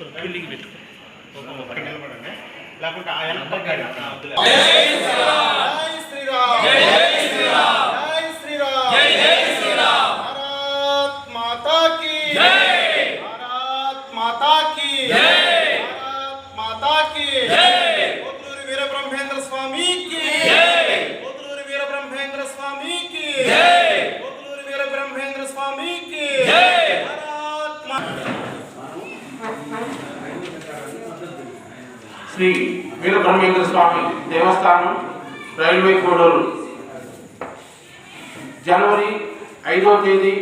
Building పెట్టుకో. లేకుంటే ఆ వెనక పక్క ఆ, వద్దులే. జై శ్రీరామ్. జై శ్రీరామ్. భారత్ శ్రీ వీరబ్రహ్మేంద్ర స్వామి దేవస్థానం రైల్వే కోడూరు. జనవరి ఐదవ తేదీ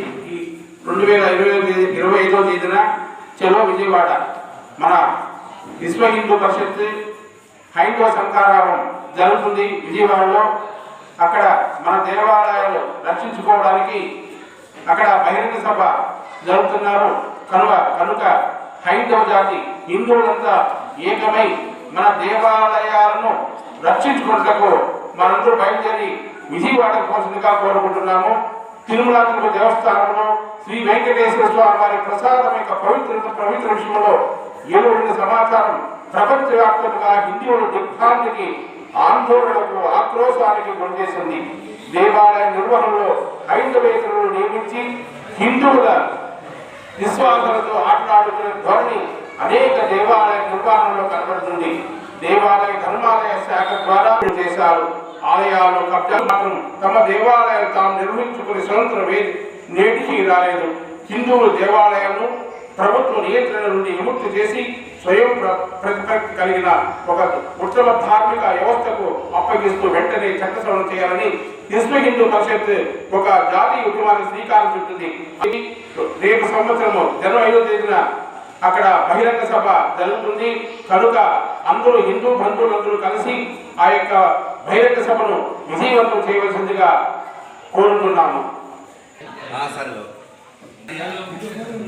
రెండు వేల ఇరవై తేదీ ఇరవై ఐదో తేదీన చలో విజయవాడ. మన విశ్వ హిందూ పరిషత్ హైందవ సంకారావం జరుగుతుంది విజయవాడలో. అక్కడ మన దేవాలయాలు రక్షించుకోవడానికి అక్కడ బహిరంగ సభ జరుగుతున్నారు. కనుక కనుక హైందవ జాతి హిందువులంతా ఏకమై మన దేవాలయాలను రక్షించుకున్నటకు మనందరూ బయలుదేరి విజయవాడ కోసంగా కోరుకుంటున్నాము. తిరుమల తిరుపతి దేవస్థానంలో శ్రీ వెంకటేశ్వర స్వామి వారి ప్రసాదం యొక్క పవిత్ర పవిత్ర విషయంలో ఏలుబడిన సమాచారం ప్రపంచవ్యాప్తంగా హిందువుల దిగ్భ్రాంతికి ఆందోళనకు ఆక్రోశానికి గురిచేసింది. దేవాలయ నిర్వహణలో హైందవేతరులను నియమించి హిందువుల విశ్వాసాలతో ఆటలాడుతున్న ధోరణి అనేక దేవాలయ దేవాలయ ధర్మాలయ శాఖ ద్వారా చేశారు. ఆలయాలు కబ్జా మాత్రం తమ దేవాలయాలు తాము నిర్మించుకునే స్వతంత్ర వేది నేటికి రాలేదు. హిందువులు దేవాలయాలను ప్రభుత్వ నియంత్రణ నుండి విముక్తి చేసి స్వయం ప్రతిపత్తి కలిగిన ఒక ఉత్తమ ధార్మిక వ్యవస్థకు అప్పగిస్తూ వెంటనే చట్టసవరణ చేయాలని విశ్వ హిందూ పరిషత్ ఒక జాతీయ ఉద్యమానికి శ్రీకారం చుట్టింది రేపు సంవత్సరము జనవరి ఐదో తేదీన అక్కడ బహిరంగ సభ జరుగుతుంది. కనుక అందరూ హిందూ బంధువులందరూ కలిసి ఆ యొక్క బహిరంగ సభను విజయవంతం చేయవలసిందిగా కోరుతున్నాము